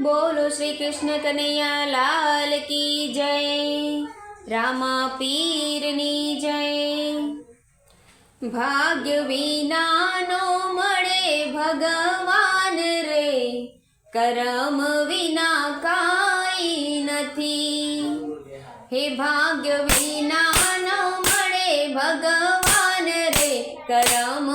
બોલો શ્રી કૃષ્ણ કનૈયા લાલ કી જય. રામા પીરની જય. ભાગ્ય વિનાનો મળે ભગવાન રે. કરમ વિના કાઈ નથી. હે ભાગ્ય વિનાનો મળે ભગવાન રે. કરમ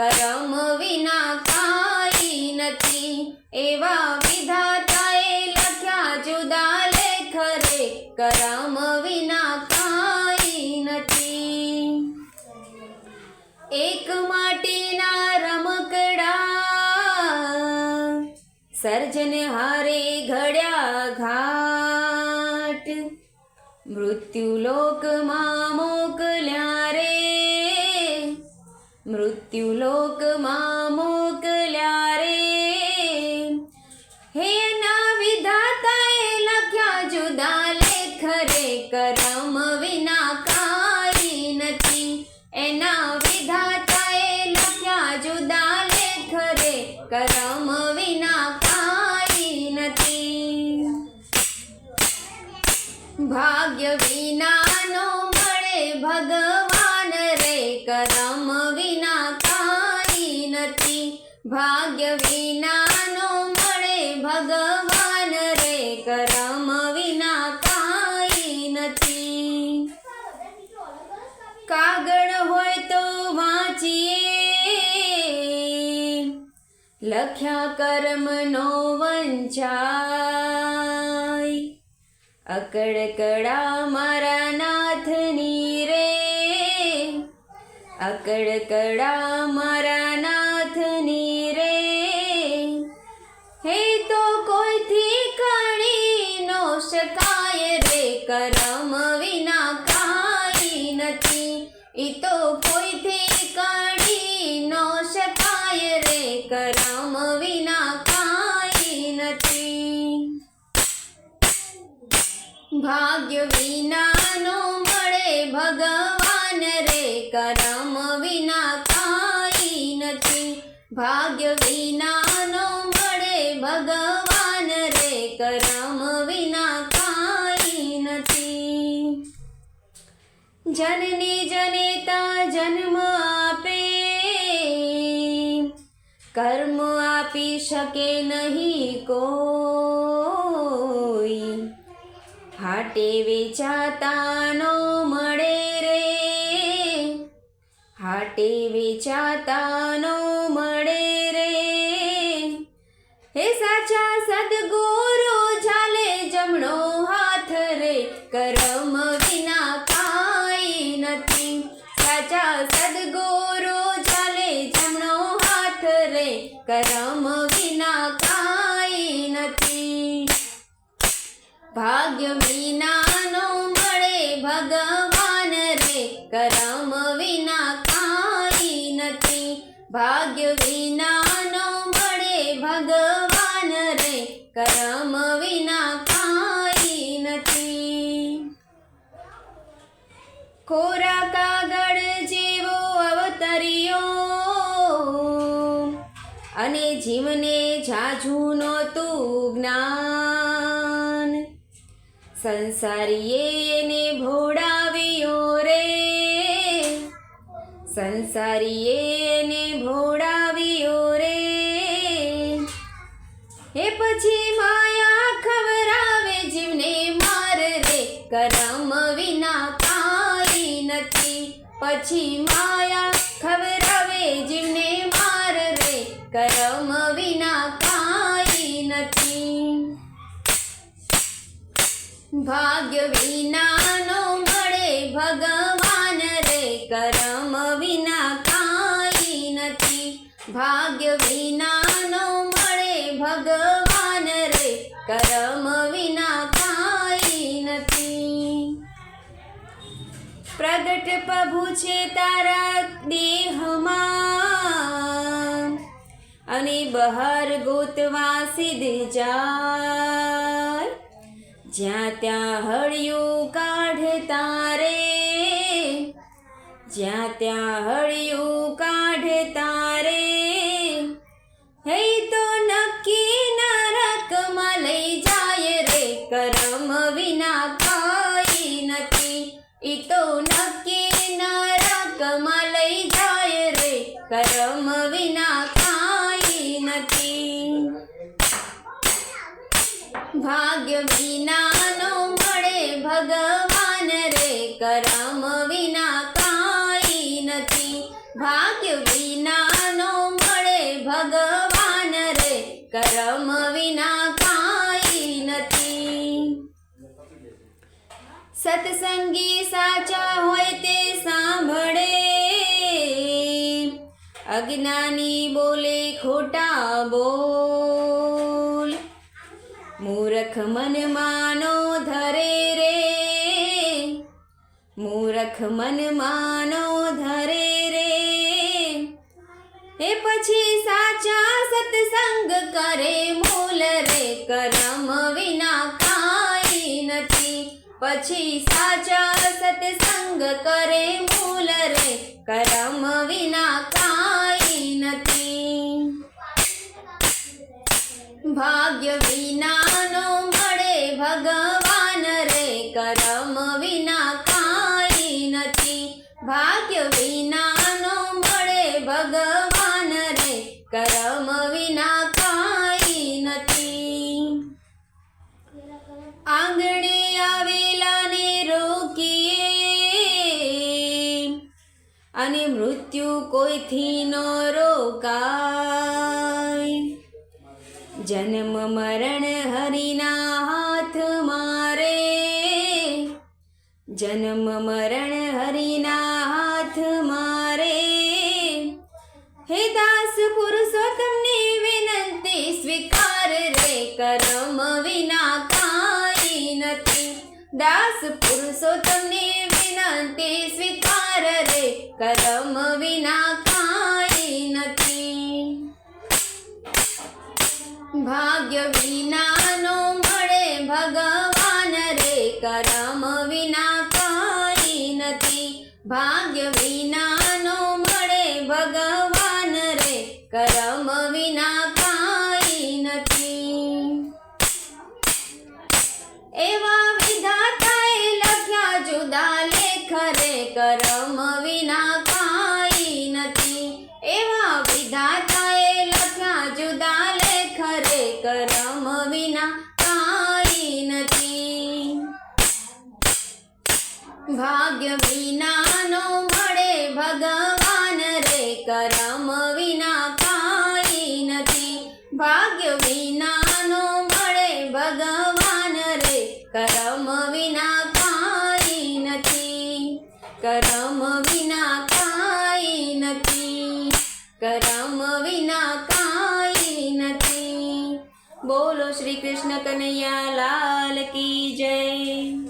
કરમ વિના કાઈ નથી. એવા વિધાતાએ લખ્યા જુદા લેખ રે કરમ વિના કાઈ નથી. એક માટીના રમકડા, સર્જન હારે ઘડ્યા ઘાટ. મૃત્યુ લોકમાં મૃત્યુ લોકમાં મોકલ્યા રે હે ના વિધાતાએ લખ્યા જુદા લેખ રે કરમ વિના કાઈ નથી. એના વિધાતાએ લખ્યા જુદા લેખ રે કરમ વિના કાઈ નથી. ભાગ્ય વિનાનો મળે ભગવાન રે કરમ વિના કાંઈ નથી ભાગ્ય વિનાનો મળે ભગવાન રે, કરમ વિના કાંઈ નથી. કાગળ હોય તો વાંચીએ. લખ્યા કર્મનો વંચાય. અકડ કડા મારા નાથની રે. અકડ કડા કરમ વિના કાંઈ નથી. એ તો કોઈથી કાઢી ન શકાય રે. કરમ વિના કાંઈ નથી. ભાગ્ય વિનાનો મળે ભગવાન રે. કરમ વિના કાંઈ નથી. ભાગ્ય વિનાનો મળે ભગવાન રે. કરમ જનની જનેતા જન્મ આપે. કર્મ આપી શકે નહીં કોઈ. હાટે વેચાતાનો સાચા સદગુરુ ચાલે જમણો હાથ રે, કરમ વિના કાંઈ નથી. ભાગ્ય વિનાનો મળે ભગવાન રે, કરમ વિના કાંઈ નથી. ભાગ્ય વિનાનો મળે ભગવાન રે, કરમ વિના કાંઈ નથી. કોરા જીવને જાજું નહોતું જ્ઞાન. સંસારીએ એને ભોડાવ્યો રે. સંસારીએ એને ભોડાવ્યો રે. એ પછી માયા ખવરાવે જીવને માર રે. કરમ વિના કાંઈ નથી. પછી માયા ખવરાવે જીવને કરમ વિના કાંઈ નથી. ભાગ્ય વિનાનો મળે ભગવાન રે, કરમ વિના કાંઈ નથી. ભાગ્ય વિનાનો મળે ભગવાન રે, કરમ વિના કાંઈ નથી. પ્રગટ પ્રભુ છે તારા દેહમાં. અને બહાર ગોતવા સીધી જાય જ્યાં ત્યાં હળિયું કાઢતા રે, જ્યાં ત્યાં હળિયું કાઢતા તારે હે તો નક્કી નરકમાં લઈ જાય રે, કરમ વિના કાઈ નથી. ઈ તો નક્કી નરકમાં લઈ જાય રે, કરમ વિના ભાગ્ય વિનાનો મળે ભગવાન રે, કરમ વિના કાઈ નથી. ભાગ્ય વિનાનો મળે ભગવાન રે, કરમ વિના કાઈ નથી. સત્સંગી સાચા હોય તે સાંભળે. અજ્ઞાની બોલે ખોટા બોલ મૂરખ મન માનો ધરે રે. મૂરખ મન માનો ધરે રે. એ પછી સાચા સત્સંગ કરે મૂલ રે. કરમ વિના કાઈ નથી. પછી સાચા સત્સંગ કરે મૂલ રે. કરમ વિના કાઈ નથી. ભાગ્ય વિનાનો કોઈથી નો રોકાય. જન્મ મરણ હરિના હાથ મારે. જન્મ મરણ હરિના હાથ મારે. હે દાસ પુરુષોત્તમને વિનંતી સ્વીકાર રે કરમ દાસ પુરુષોત્તમને વિનંતી સ્વીકાર રે, કરમ વિના કાંઈ નથી. ભાગ્ય વિનાનો મળે ભગવાન રે, કરમ વિના કાંઈ નથી. ભાગ્ય વિનાનો ભાગ્ય વિનાનો મળે ભગવાન રે કરમ વિના કાઈ નથી. ભાગ્ય વિનાનો મળે ભગવાન રે કરમ વિના કાઈ નથી. કરમ વિના કાઈ નથી. કરમ વિના કાઈ નથી. બોલો શ્રી કૃષ્ણ કનૈયા લાલ કી જય.